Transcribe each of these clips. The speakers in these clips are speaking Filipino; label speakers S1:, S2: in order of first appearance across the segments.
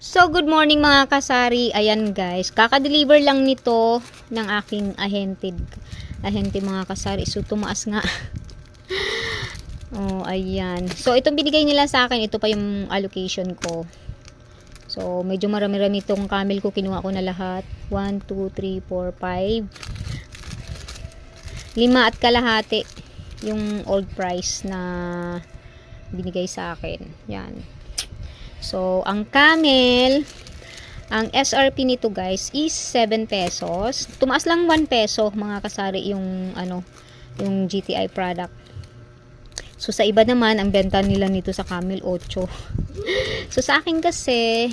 S1: So, good morning mga kasari. Ayan guys, kaka-deliver lang nito ng aking ahente. Ahente mga kasari. So, tumaas nga. oh, ayan. So, itong binigay nila sa akin, ito pa yung allocation ko. So, medyo marami-rami itong camel ko. Kinuha ko na lahat. 1, 2, 3, 4, 5. Lima at kalahati yung old price na binigay sa akin. Yan. So, ang camel, ang SRP nito guys is 7 pesos. Tumaas lang 1 peso mga kasari yung ano, yung GTI product. So, sa iba naman, ang benta nila nito sa camel 8. so, sa akin kasi,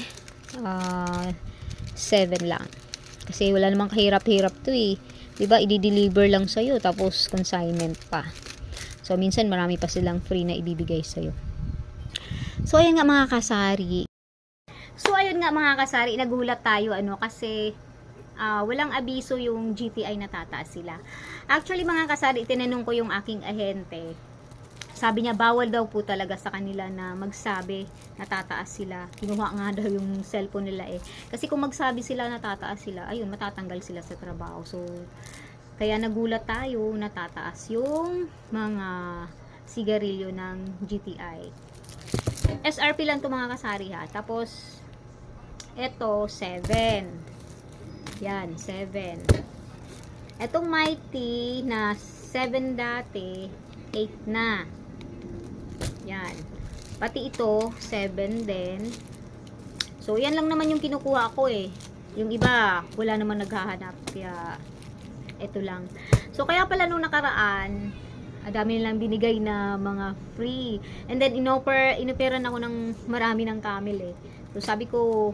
S1: ah 7 lang. Kasi wala namang kahirap-hirap to eh. Diba, i-deliver lang sa'yo, tapos consignment pa. So, minsan marami pa silang free na ibibigay sa'yo. So, ayun nga mga kasari. So, ayun nga mga kasari, nagulat tayo ano kasi ah, walang abiso yung GTI na tataas sila. Actually mga kasari, tinanong ko yung aking ahente. Sabi niya, bawal daw po talaga sa kanila na magsabi na tataas sila. Kinuha nga daw yung cellphone nila eh. Kasi kung magsabi sila na tataas sila, ayun, matatanggal sila sa trabaho. So, kaya nagulat tayo na tataas yung mga sigarilyo ng GTI. SRP lang to mga kasari ha. Tapos, eto, 7. Yan, 7. Etong mighty na 7 dati, 8 na. Yan. Pati ito, 7 din. So, yan lang naman yung kinukuha ko eh. Yung iba, wala naman naghahanap. Kaya, ito lang. So, kaya pala nung nakaraan, dami nilang binigay na mga free. And then, inoper, inoperan ako ng marami ng camel eh. So, sabi ko,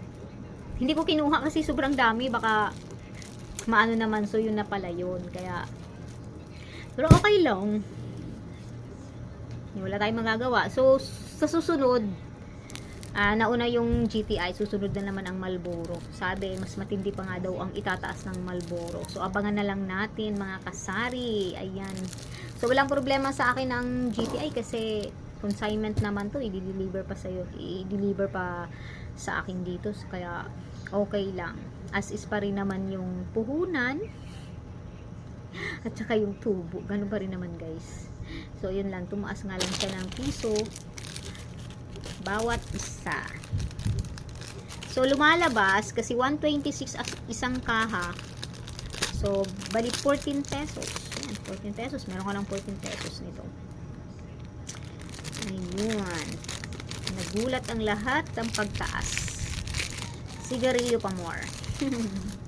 S1: hindi ko kinuha kasi sobrang dami. Baka, maano naman. So, yun na pala yun. Kaya, pero okay lang. Wala tayong magagawa. So, sa susunod, ah nauna yung GTI, susunod na naman ang Malboro. Sabi, mas matindi pa nga daw ang itataas ng Malboro. So, abangan na lang natin mga kasari. Ayan. So, walang problema sa akin ang GTI kasi consignment naman to, i-deliver pa sa'yo, i-deliver pa sa akin dito. So, kaya, okay lang. As is pa rin naman yung puhunan at saka yung tubo. Ganun pa rin naman guys. So, yun lang. Tumaas nga lang siya ng piso bawat isa. So, lumalabas kasi 126 as isang kaha. So, bali 14 pesos. Yan, 14 pesos. Meron ka ng 14 pesos nito. Ayun. Nagulat ang lahat ng pagtaas. Sigarilyo pa more.